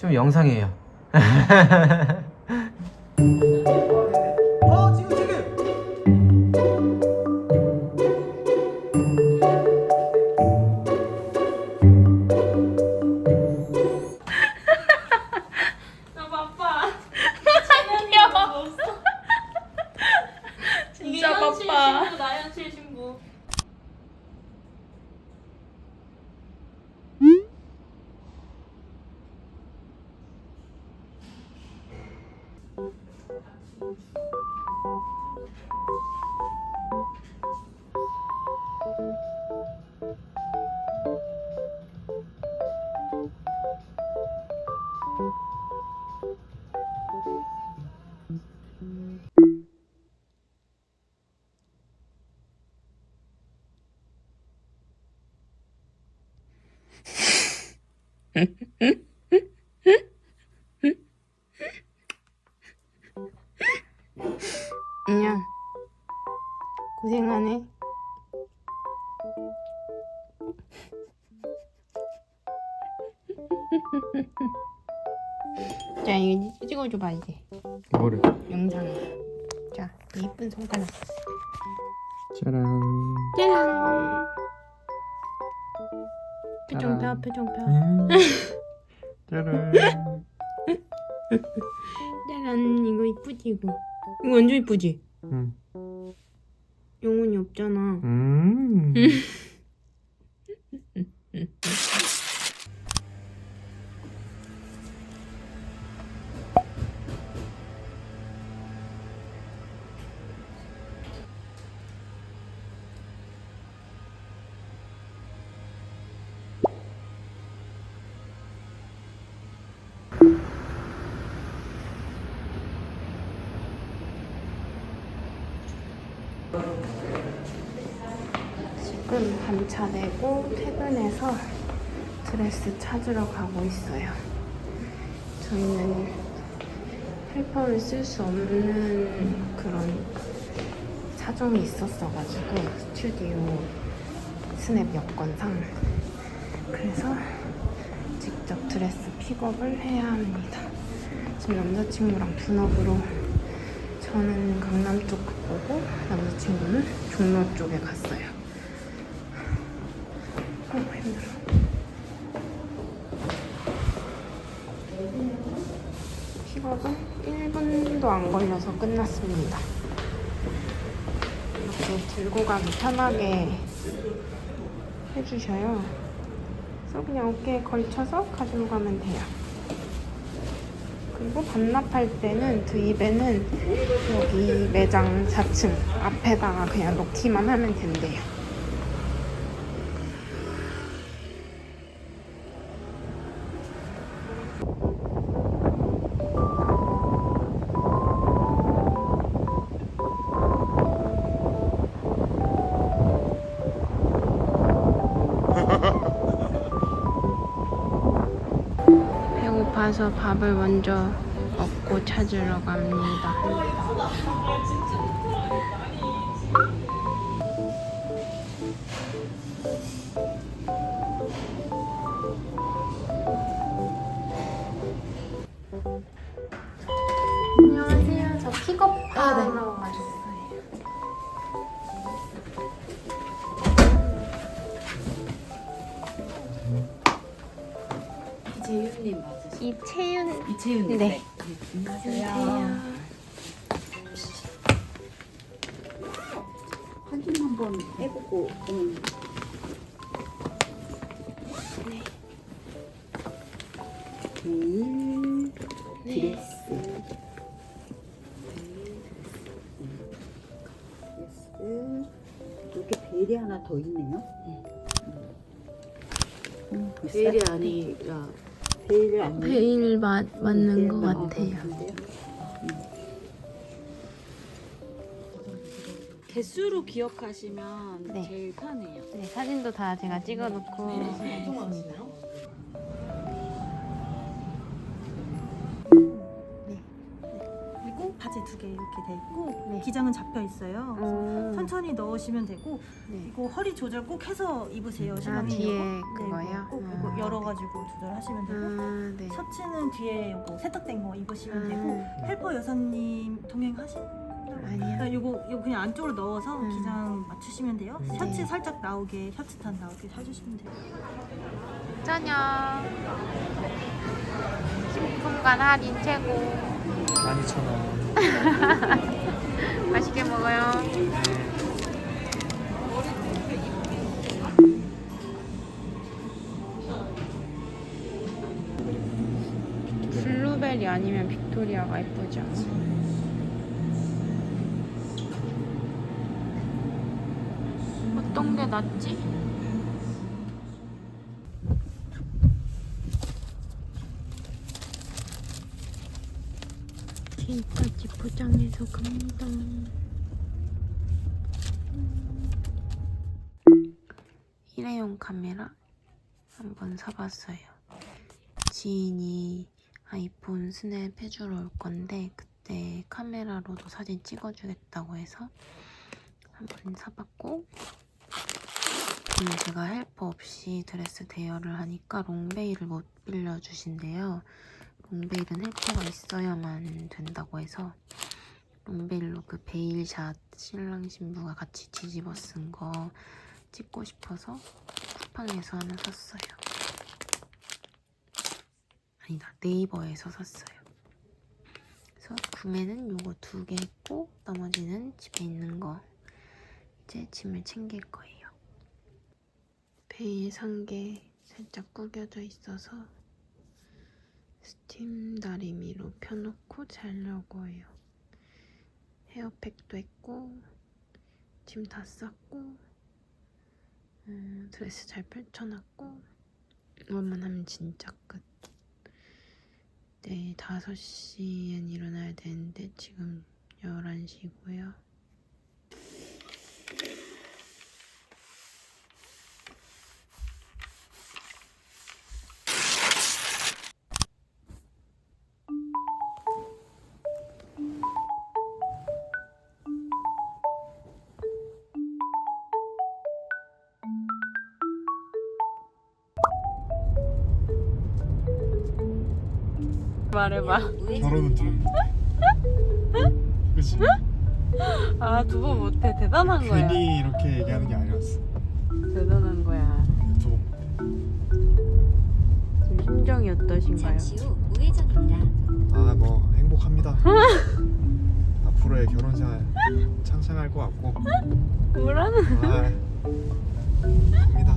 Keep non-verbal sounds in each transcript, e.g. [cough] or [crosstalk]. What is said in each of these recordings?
지금 영상이에요. [laughs] 안녕. 고생하네. 자, 이거 찍어줘봐, 이제. 뭐를? 영상. 자, 이 이쁜 손가락. 짜란. 짜란. 표정 펴, 짜란. 표정 펴. 음. 짜란. [laughs] 짜란, 이거 이쁘지, 이거. 이거 완전 이쁘지? 음. 영혼이 없잖아. 음. [laughs] 반차 내고 퇴근해서 드레스 찾으러 가고 있어요. 저희는 헬퍼를 쓸 수 없는 그런 사정이 있었어가지고 스튜디오 스냅 여건상 그래서 직접 드레스 픽업을 해야 합니다. 지금 남자친구랑 분업으로 저는 강남 쪽 보고 남자친구는 종로 쪽에 갔어요. 어, 힘들어. 픽업은 1분도 안 걸려서 끝났습니다. 이렇게 들고 가기 편하게 해주셔요. 그래서 그냥 어깨에 걸쳐서 가지고 가면 돼요. 그리고 반납할 때는 드입에는 여기 매장 4층 앞에다가 그냥 놓기만 하면 된대요. 배고파서 밥을 먼저 먹고 찾으러 갑니다. 안녕하세요. 저 픽업하러 맞으시죠? 이채윤 이채윤님. 네. 안녕하세요. 확인 한번 해보고 음. 베일 드레스 드레스 이렇게 베일이 하나 더 있네요. 음, 베일이 아니라 베일이 아니에요. 베일 맞, 맞는 것 베일 같아요. 같은데요? 개수로 기억하시면 네. 제일 편해요. 네, 사진도 다 제가 찍어놓고 있습니다. 두 개 이렇게 돼 있고 네. 기장은 잡혀 있어요. 그래서 음, 천천히 넣으시면 되고 네. 이거 허리 조절 꼭 해서 입으세요. 아, 신랑님 뒤에 이거. 그거요? 꼭 음. 이거 열어가지고 조절하시면 되고 아, 네. 셔츠는 뒤에 요거 세탁된 거 입으시면 아. 되고 헬퍼 여사님 동행하신 아니요. 그러니까 요거 요거 그냥 안쪽으로 넣어서 음. 기장 맞추시면 돼요. 음. 셔츠 네. 살짝 나오게 셔츠탄 나오게 해주시면 돼요. 저녁. 식품관 할인 최고. 12,000원. [laughs] 맛있게 먹어요. 블루베리 아니면 빅토리아가 예쁘지 않아? 어떤 게 낫지? 포장해서 갑니다. 일회용 카메라 한번 사봤어요. 지인이 아이폰 스냅 해주러 올 건데 그때 카메라로도 사진 찍어주겠다고 해서 한번 사봤고 음, 제가 헬퍼 없이 드레스 대여를 하니까 롱베일을 못 빌려주신대요. 롱베일은 헬퍼가 있어야만 된다고 해서 롱베일로 그 베일샷 신랑 신부가 같이 뒤집어 쓴 거 찍고 싶어서 쿠팡에서 하나 샀어요. 아니다 네이버에서 샀어요. 그래서 구매는 요거 두 개 했고 나머지는 집에 있는 거 이제 짐을 챙길 거예요. 베일 산 게 살짝 구겨져 있어서 스팀 다리미로 펴놓고 자려고 해요. 헤어팩도 했고 짐 다 쌌고 음, 드레스 잘 펼쳐놨고 이것만 하면 진짜 끝. 내일 5시엔 일어나야 되는데 지금 11시고요. 말해봐. 결혼은 못해. 그치? 아, 두 번 못해. 대단한 거야. 괜히 이렇게 얘기하는 게 아니었어. 대단한 거야. 두 번 못해. 지금 심정이 어떠신가요? 잠시 후 우회전입니다. 아, 뭐 행복합니다. [laughs] 앞으로의 결혼 생활 창창할 것 같고. 뭐라는 아, 갑니다.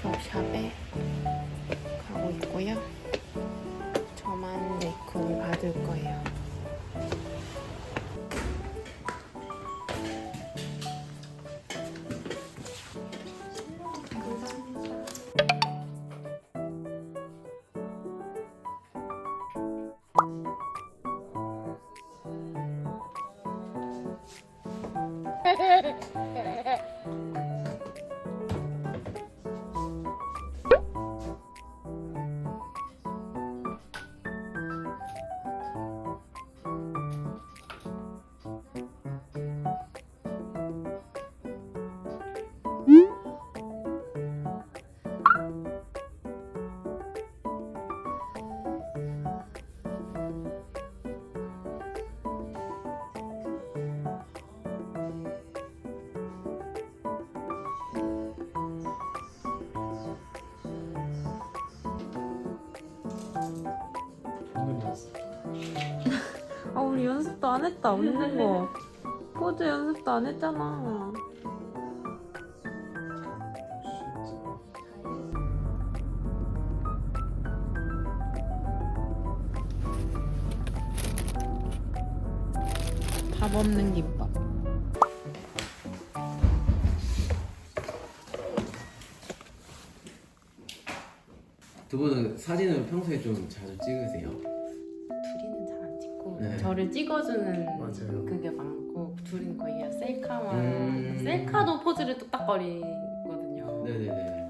스튜디 우리 연습도 안 했다. 웃는 거. 포즈 연습도 안 했잖아. 밥 없는 김밥. 두 분은 사진은 평소에 좀 자주 찍으세요? 네. 저를 찍어주는 맞아요. 그게 많고 둘은 거의 셀카만 음. 셀카도 포즈를 뚝딱거리거든요 네네네.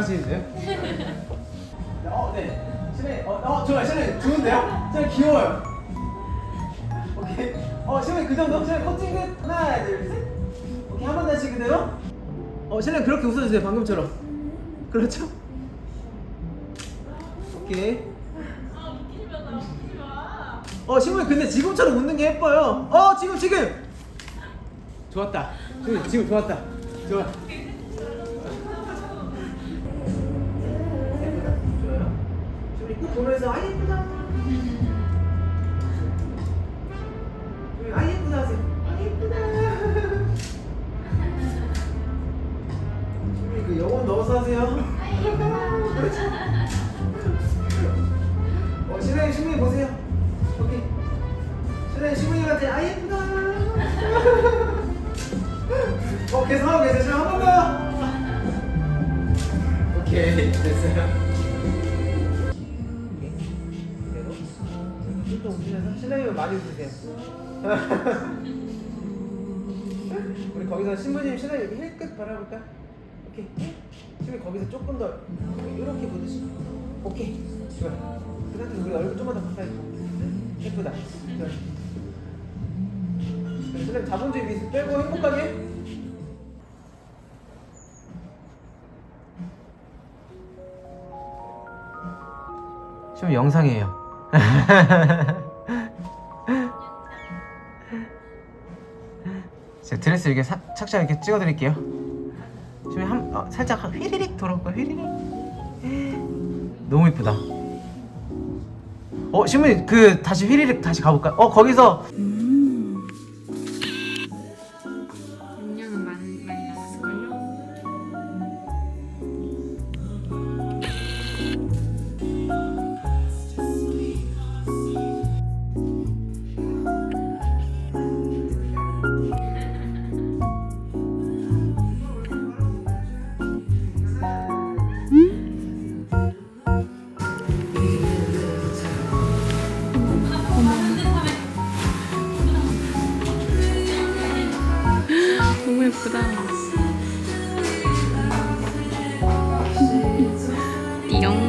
잘하시는데요? 어 네. 신혜 어, 어 좋아요. 신혜 좋은데요? 신혜 귀여워요. 오케이. 어, 신랑 그 정도? 신랑 커팅 끝. 하나, 둘, 셋. 오케이, 한 번 다시 그대로. 어, 신랑 그렇게 웃어주세요. 방금처럼. 그렇죠? 오케이. 어, 신부님 근데 지금처럼 웃는 게 예뻐요. 어, 지금, 지금. 좋았다. 지금, 지금 좋았다. 좋아. 오케이 됐어요. 그대로 좀 웃으면서 신랑님은 많이 웃으세요. [laughs] 우리 거기서 신부님 신랑님 힐끝 바라볼까? 오케이. 신부님 거기서 조금 더 이렇게 보듯이. 오케이. 좋아. 그 상태에서 우리 얼굴 좀만 더 가까이. 예쁘다. 좋아. 신랑님 자본주의 미술 빼고 행복하게. 지금 영상이에요. 제가 드레스 이렇게 사, 착착 이렇게 찍어드릴게요. 지금 한 어, 살짝 한 휘리릭 돌아올까 휘리릭. 너무 이쁘다. 어 신부님 그 다시 휘리릭 다시 가볼까? 어 거기서 띠용.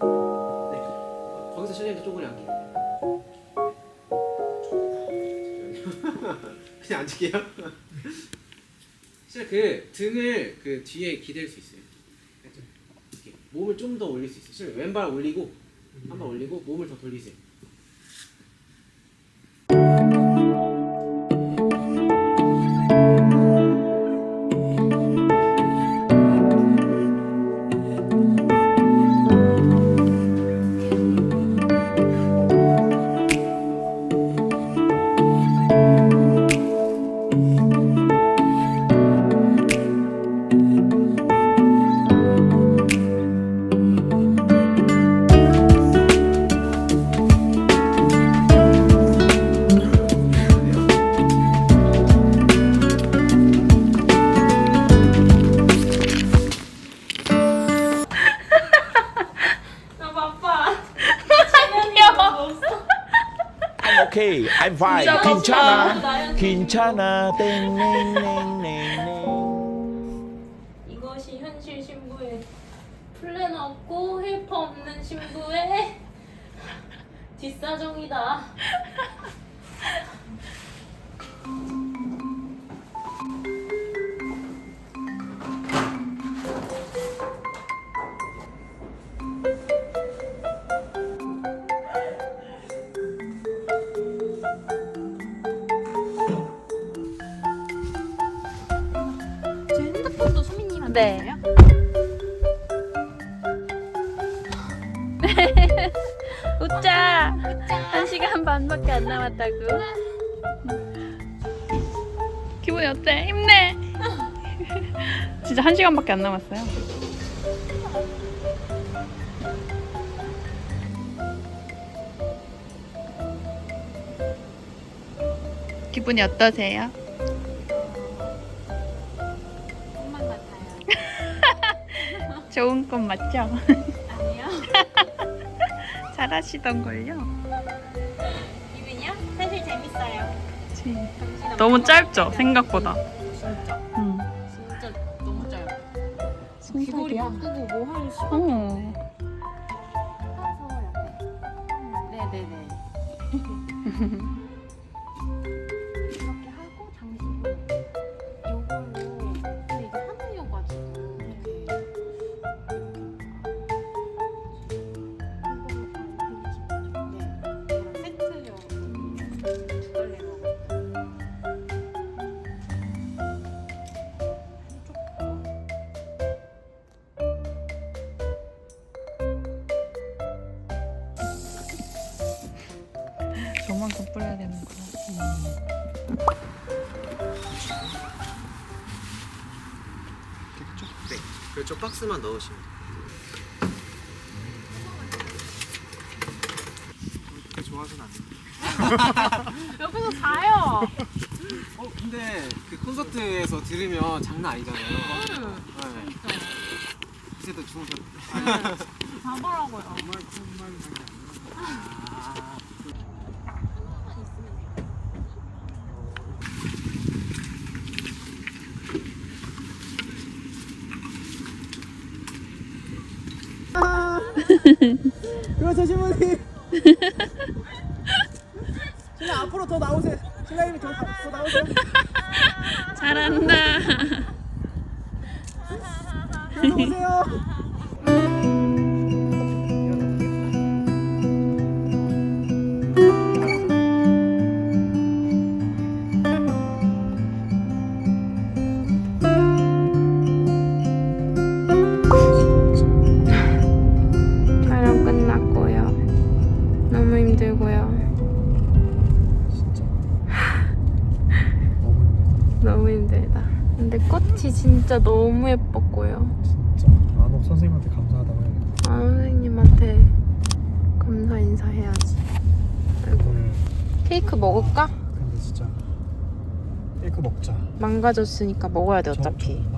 어, 거기서 실내도 쪼그리 앉기. 그냥 앉을게요. 실내 그 등을 그 뒤에 기댈 수 있어요. 알죠? 이렇게 몸을 좀 더 올릴 수 있어요. 왼발 올리고 한 번 올리고 몸을 더 돌리세요. 괜찮아. 땡땡땡땡땡. 이것이 현실 신부의 플래너 없고 헬퍼 없는 신부의 [laughs] 뒷사정이다. [laughs] 네. [laughs] 웃자. 한 시간 반밖에 안 남았다고. 기분이 어때? 힘내. [laughs] 진짜 한 시간밖에 안 남았어요. 기분이 어떠세요? 좋은 꿈 맞죠? 아니요. [laughs] 잘하시던 걸요. 기분이요? 사실 재밌어요. 너무 짧죠 생각보다. 그쪽 박스만 넣으시면 돼요. 그렇게 좋아하진 않는데. [laughs] 옆에서 자요. 어 근데 그 콘서트에서 들으면 장난 아니잖아요. 네. 그때도 주무셨. [laughs] 자더라고요. 일어서 신부님. [laughs] 신랑 앞으로 더 나오세요. 신랑님이 더, 더 나오세요. 잘한다. 일어서 오세요. 진짜 너무 예뻤고요. 진짜 안옥 선생님한테 감사하다고 해야겠다. 아, 선생님한테 감사 인사해야지. 아이고. 오늘 케이크 먹을까? 근데 진짜 케이크 먹자. 망가졌으니까 먹어야 돼 저- 어차피. 저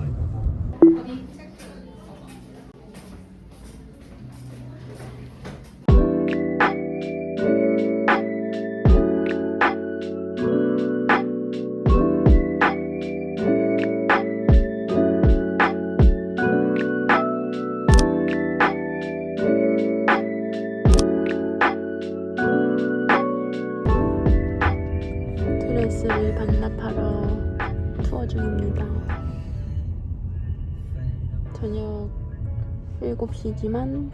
7시지만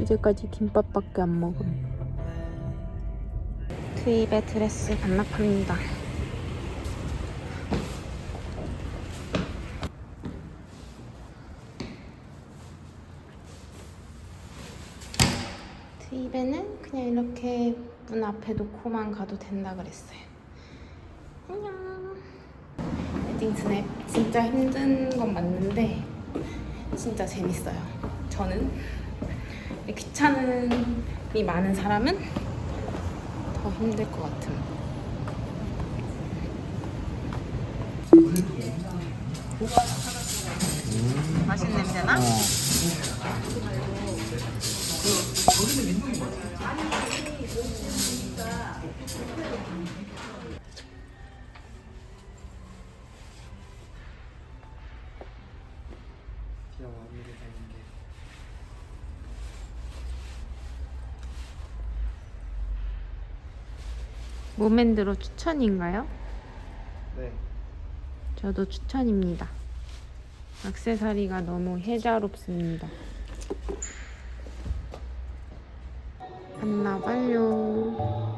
이제까지 김밥밖에 안 먹음. 트입의 드레스 반납합니다. 트입에는 그냥 이렇게 문 앞에 놓고만 가도 된다 그랬어요. 안녕. 웨딩 스냅 진짜 힘든 건 맞는데 진짜 재밌어요. 저는 귀찮음이 많은 사람은 더 힘들 것 같은. 맛있는 냄새나? 귀여 모멘드로 추천인가요? 네. 저도 추천입니다. 악세사리가 너무 혜자롭습니다. 반납 완료.